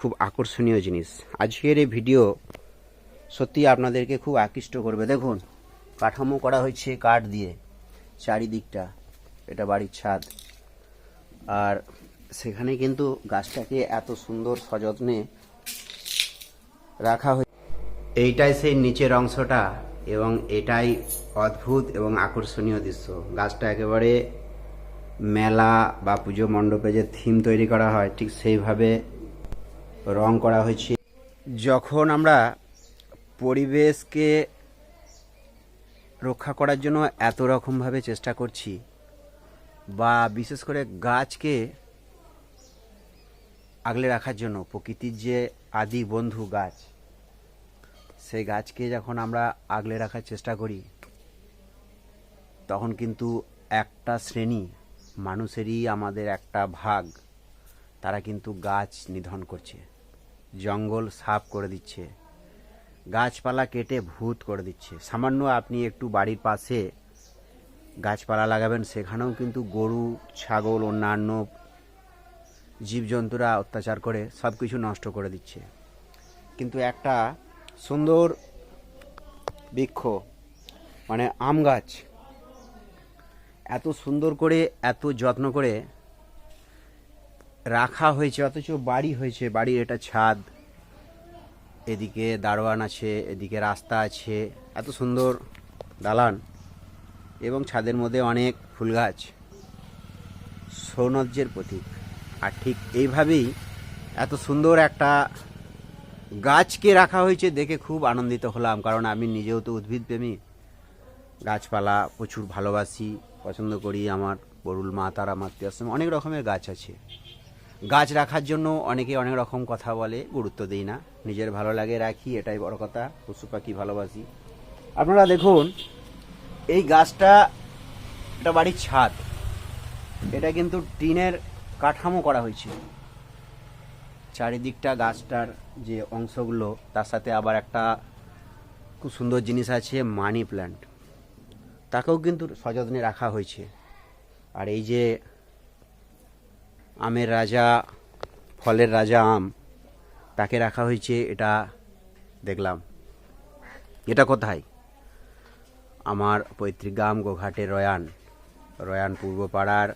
খুব আকর্ষণীয় জিনিস। আজকের এই ভিডিও সত্যি আপনাদেরকে খুব আকৃষ্ট করবে। দেখুন, কাঠামো করা হয়েছে কাঠ দিয়ে, চারিদিকটা, এটা বাড়ির ছাদ। আর সেখানে কিন্তু গাছটাকে এত সুন্দর সযত্নে রাখা হয়েছে এইটাই সেই নিচের অংশটা এবং এটাই অদ্ভুত এবং আকর্ষণীয় দৃশ্য। গাছটা একেবারে মেলা বা পুজো মণ্ডপে যে থিম তৈরি করা হয়, ঠিক সেইভাবে রং করা হয়েছে। যখন আমরা পরিবেশকে রক্ষা করার জন্য এত রকমভাবে চেষ্টা করছি, বা বিশেষ করে গাছকে আগলে রাখার জন্য, প্রকৃতির যে আদি বন্ধু গাছ, সেই গাছকে যখন আমরা আগলে রাখার চেষ্টা করি, তখন কিন্তু একটা শ্রেণি, মানুষেরই আমাদের একটা ভাগ, তারা কিন্তু গাছ নিধন করছে। জঙ্গল সাফ করে দিচ্ছে। গাছপালা কেটে ভূত করে দিচ্ছে। সামান্য আপনি একটু বাড়ির পাশে গাছপালা লাগাবেন, সেখানেও কিন্তু গরু, ছাগল, অন্যান্য জীবজন্তুরা অত্যাচার করে সব কিছু নষ্ট করে দিচ্ছে। কিন্তু একটা সুন্দর বৃক্ষ মানে আম গাছ, এত সুন্দর করে, এত যত্ন করে রাখা হয়েছে, অথচ বাড়ি হয়েছে, বাড়ির এটা ছাদ। এদিকে দারোয়ান আছে, এদিকে রাস্তা আছে, এত সুন্দর দালান এবং ছাদের মধ্যে অনেক ফুল গাছ। সৌন্দর্যের প্রতীক। আর ঠিক এইভাবেই এত সুন্দর একটা গাছকে রাখা হয়েছে, দেখে খুব আনন্দিত হলাম, কারণ আমি নিজেও তো উদ্ভিদ প্রেমী। গাছপালা প্রচুর ভালোবাসি, পছন্দ করি আমার বরুল মা, তারা মাতৃ অনেক রকমের গাছ আছে। গাছ রাখার জন্য অনেকে অনেক রকম কথা বলে, গুরুত্ব দিই না। নিজের ভালো লাগে রাখি, এটাই বড় কথা। পশু পাখি ভালোবাসি। আপনারা দেখুন, এই গাছটা এটা বাড়ির ছাদ। এটা কিন্তু টিনের কাঠামো করা হয়েছে। চারিদিকটা গাছটার যে অংশগুলো, তার সাথে আবার একটা খুব সুন্দর জিনিস আছে, মানি প্ল্যান্ট। তাকেও কিন্তু সযত্নে রাখা হয়েছে। আর এই যে আমের রাজা, ফলের রাজা আম। তাকে রাখা হয়েছে, এটা দেখলাম। এটা কোথায়? আমার পৈতৃক গ্রাম গোঘাটের রয়ান। রয়ান পূর্বপাড়ার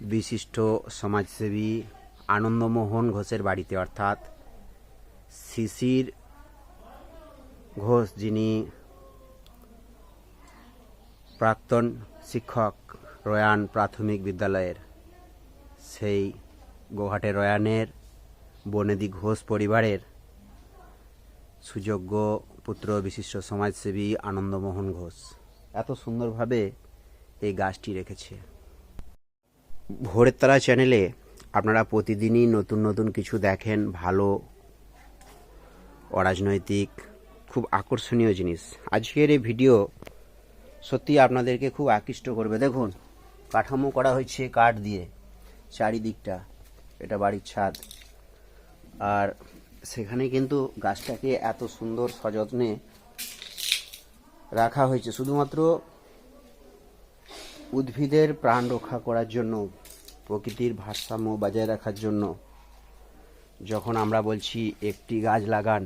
বিশিষ্ট সমাজসেবী আনন্দমোহন ঘোষের বাড়িতে, অর্থাৎ শিশির ঘোষ যিনি প্রাক্তন শিক্ষক রয়ান প্রাথমিক বিদ্যালয়ের। সেই গোহাটের রয়ানের বনেদি ঘোষ পরিবারের সুযোগ্য পুত্র, বিশিষ্ট সমাজসেবী আনন্দমোহন ঘোষ এত সুন্দরভাবে এই গাছটি রেখেছে। ভোরের তারা চ্যানেলে আপনারা প্রতিদিনই নতুন নতুন কিছু দেখেন, ভালো অরাজনৈতিক খুব আকর্ষণীয় জিনিস। আজকের এই ভিডিও সত্যি আপনাদেরকে খুব আকৃষ্ট করবে। দেখুন, কাঠামো করা হয়েছে কাঠ দিয়ে। চারিদিকটা, এটা বাড়ির ছাদ। আর সেখানে কিন্তু গাছটাকে এত সুন্দর সযত্নে রাখা হয়েছে। শুধুমাত্র উদ্ভিদের প্রাণ রক্ষা করার জন্য, প্রকৃতির ভারসাম্য বজায় রাখার জন্য, যখন আমরা বলছি একটি গাছ লাগান,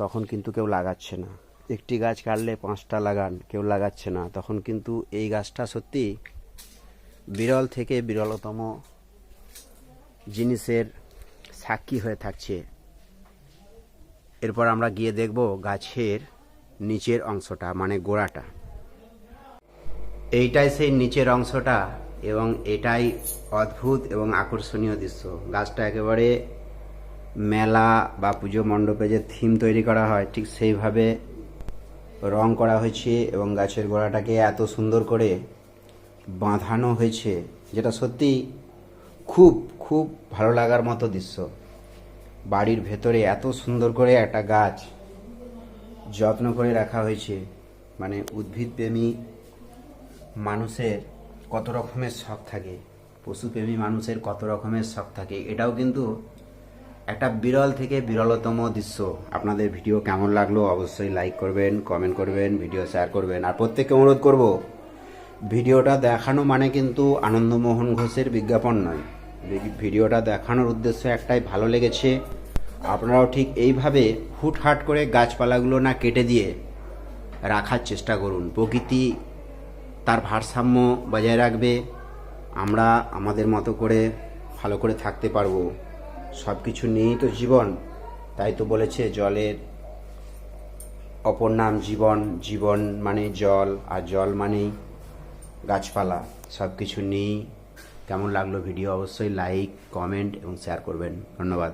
তখন কিন্তু কেউ লাগাচ্ছে না। একটি গাছ কাটলে পাঁচটা লাগান, কেউ লাগাচ্ছে না। তখন কিন্তু এই গাছটা সত্যি বিরল থেকে বিরলতম জিনিসের সাক্ষী হয়ে থাকছে। এরপর আমরা গিয়ে দেখব গাছের নিচের অংশটা মানে গোড়াটা। এইটাই সেই নিচের অংশটা এবং এটাই অদ্ভুত এবং আকর্ষণীয় দৃশ্য। গাছটা একেবারে মেলা বা পুজো মণ্ডপে যে থিম তৈরি করা হয়, ঠিক সেইভাবে রং করা হয়েছে এবং গাছের গোড়াটাকে এত সুন্দর করে বাঁধানো হয়েছে, যেটা সত্যি খুব খুব ভালো লাগার মতো দৃশ্য। বাড়ির ভেতরে এত সুন্দর করে একটা গাছ যত্ন করে রাখা হয়েছে। মানে উদ্ভিদপ্রেমী মানুষের কত রকমের শখ থাকে পশুপ্রেমী মানুষের কত রকমের শখ থাকে, এটাও কিন্তু একটা বিরল থেকে বিরলতম দৃশ্য। আপনাদের ভিডিও কেমন লাগল অবশ্যই লাইক করবেন কমেন্ট করবেন ভিডিও শেয়ার করবেন। আর প্রত্যেককে অনুরোধ করব, ভিডিওটা দেখানো মানে কিন্তু আনন্দমোহন ঘোষের বিজ্ঞাপন নয়। ভিডিওটা দেখানোর উদ্দেশ্য একটাই, ভালো লেগেছে। আপনারাও ঠিক এইভাবে হুটহাট করে গাছপালাগুলো না কেটে দিয়ে রাখার চেষ্টা করুন। প্রকৃতি তার ভারসাম্য বজায় রাখবে। আমরা আমাদের মতো করে ভালো করে থাকতে পারব। সব কিছু নিয়েই তো জীবন। তাই তো বলেছে জলের অপর নাম জীবন। জীবন মানে জল, আর জল মানেই গাছপালা। সব কিছু নিয়েই কেমন লাগল ভিডিও অবশ্যই লাইক, কমেন্ট এবং শেয়ার করবেন। ধন্যবাদ।